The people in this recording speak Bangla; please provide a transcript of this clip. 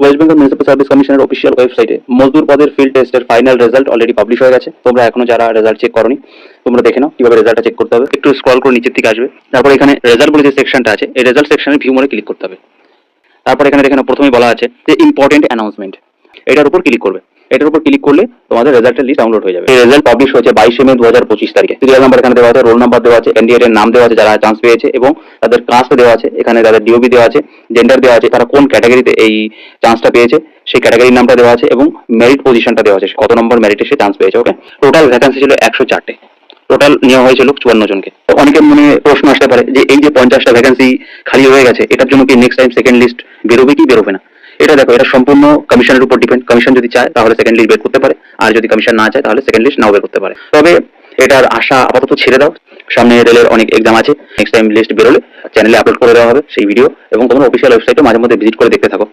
ওয়েস্ট বেঙ্গল মিউনিসিপাল সার্ভিস কমিশনের অফিসিয়াল ওয়েবসাইটে মজদুর পদের ফিল্ড টেস্টের ফাইনাল রেজাল্ট অলরেডি পাবলিশ হয়ে গেছে। তোমরা এখনও যারা রেজাল্ট চেক করনি, তোমরা দেখে নাও কীভাবে রেজাল্টটা চেক করতে হবে। একটু স্ক্রল করে নিচের দিকে আসবে। তারপর এখানে রেজাল্ট বলে যে সেকশনটা আছে, এই রেজাল্ট সেকশনে ভিউ মোড়ে ক্লিক করতে হবে। তারপর এখানে দেখে নাও, প্রথমেই বলা আছে যে ইম্পর্টেন্ট অ্যানাউন্সমেন্ট এটার উপর ক্লিক করবে। এটার উপর ক্লিক করলে তোমাদের রেজাল্টের লিস্ট ডাউনলোড হয়ে যাবে। এই রেজাল্ট পাবলিশ হয়েছে বাইশে মে দু হাজার পঁচিশ তারিখে। সিরিয়াল নাম্বার এখানে দেওয়া আছে রোল নাম্বার দেওয়া আছে ক্যান্ডিডেট এর নাম দেওয়া আছে, যারা চান্স পেয়েছে, এবং তাদের কাস্ট দেওয়া আছে, এখানে তাদের ডিওবি দেওয়া আছে জেন্ডার দেওয়া আছে, তারা কোন ক্যাটাগরিতে এই চান্সটা পেয়েছে, সেই ক্যাটাগরির নামটা দেওয়া আছে, এবং মেরিট পজিশনটা দেওয়া আছে, কত নম্বর মেরিটে সে চান্স পেয়েছে ওকে টোটাল ভ্যাকান্সি ছিল একশো চারটে। টোটাল নেওয়া হয়েছিল চুয়ান্ন জনকে। অনেকের মনে প্রশ্ন আসতে পারে যে এই যে পঞ্চাশটা ভ্যাকান্সি খালি হয়ে গেছে, এটার জন্য কি নেক্সট টাইম সেকেন্ড লিস্ট বেরোবে কি? বেরোবে না। এটা দেখো, এটা সম্পূর্ণ কমিশনের উপর ডিপেন্ড কমিশন যদি চায়, তাহলে সেকেন্ড লিস্ট বের করতে পারে। আর যদি কমিশন না চায়, তাহলে সেকেন্ড লিস্ট নাও বের করতে পারে। তবে এটার আশা আপাতত ছেড়ে দাও। সামনে রেলের অনেক এক্সাম আছে। নেক্সট টাইম লিস্ট বেরোলে চ্যানেলে আপলোড করে দেওয়া হবে সেই ভিডিও এবং তোমার অফিসিয়াল ওয়েবসাইটে মাঝে মধ্যে ভিজিট করে দেখতে থাকো।